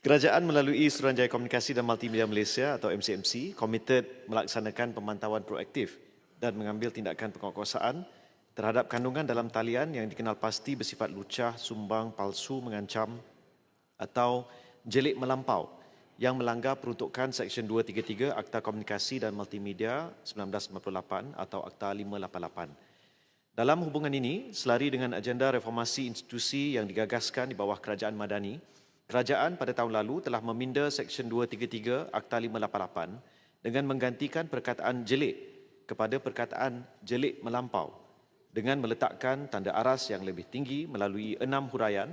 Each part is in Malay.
Kerajaan melalui Suruhanjaya Komunikasi dan Multimedia Malaysia atau MCMC komited melaksanakan pemantauan proaktif dan mengambil tindakan penguatkuasaan terhadap kandungan dalam talian yang dikenal pasti bersifat lucah, sumbang, palsu, mengancam atau jelik melampau yang melanggar peruntukan Seksyen 233 Akta Komunikasi dan Multimedia 1998 atau Akta 588. Dalam hubungan ini, selari dengan agenda reformasi institusi yang digagaskan di bawah Kerajaan Madani, Kerajaan pada tahun lalu telah meminda Seksyen 233 Akta 588 dengan menggantikan perkataan jelik kepada perkataan jelik melampau dengan meletakkan tanda aras yang lebih tinggi melalui enam huraian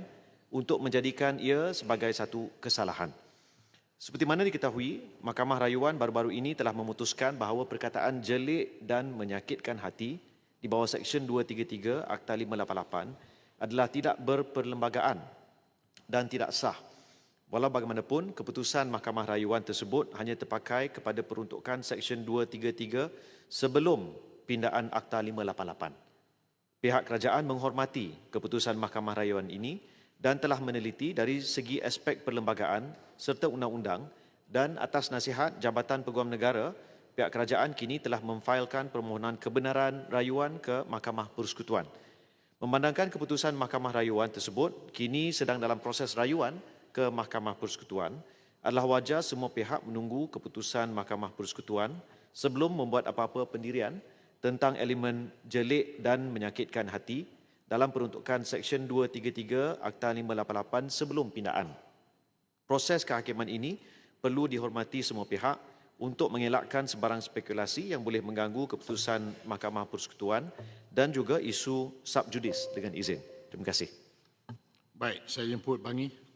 untuk menjadikan ia sebagai satu kesalahan. Seperti mana diketahui, Mahkamah Rayuan baru-baru ini telah memutuskan bahawa perkataan jelik dan menyakitkan hati di bawah Seksyen 233 Akta 588 adalah tidak berperlembagaan dan tidak sah. Walau bagaimanapun, keputusan Mahkamah Rayuan tersebut hanya terpakai kepada peruntukan Seksyen 233 sebelum pindaan Akta 588. Pihak kerajaan menghormati keputusan Mahkamah Rayuan ini dan telah meneliti dari segi aspek perlembagaan serta undang-undang dan atas nasihat Jabatan Peguam Negara, pihak kerajaan kini telah memfailkan permohonan kebenaran rayuan ke Mahkamah Persekutuan. Memandangkan keputusan Mahkamah Rayuan tersebut kini sedang dalam proses rayuan ke Mahkamah Persekutuan, adalah wajar semua pihak menunggu keputusan Mahkamah Persekutuan sebelum membuat apa-apa pendirian tentang elemen jelik dan menyakitkan hati dalam peruntukan Seksyen 233 Akta 588 sebelum pindaan. Proses kehakiman ini perlu dihormati semua pihak untuk mengelakkan sebarang spekulasi yang boleh mengganggu keputusan Mahkamah Persekutuan dan juga isu subjudis dengan izin. Terima kasih. Baik, saya jemput Bangi.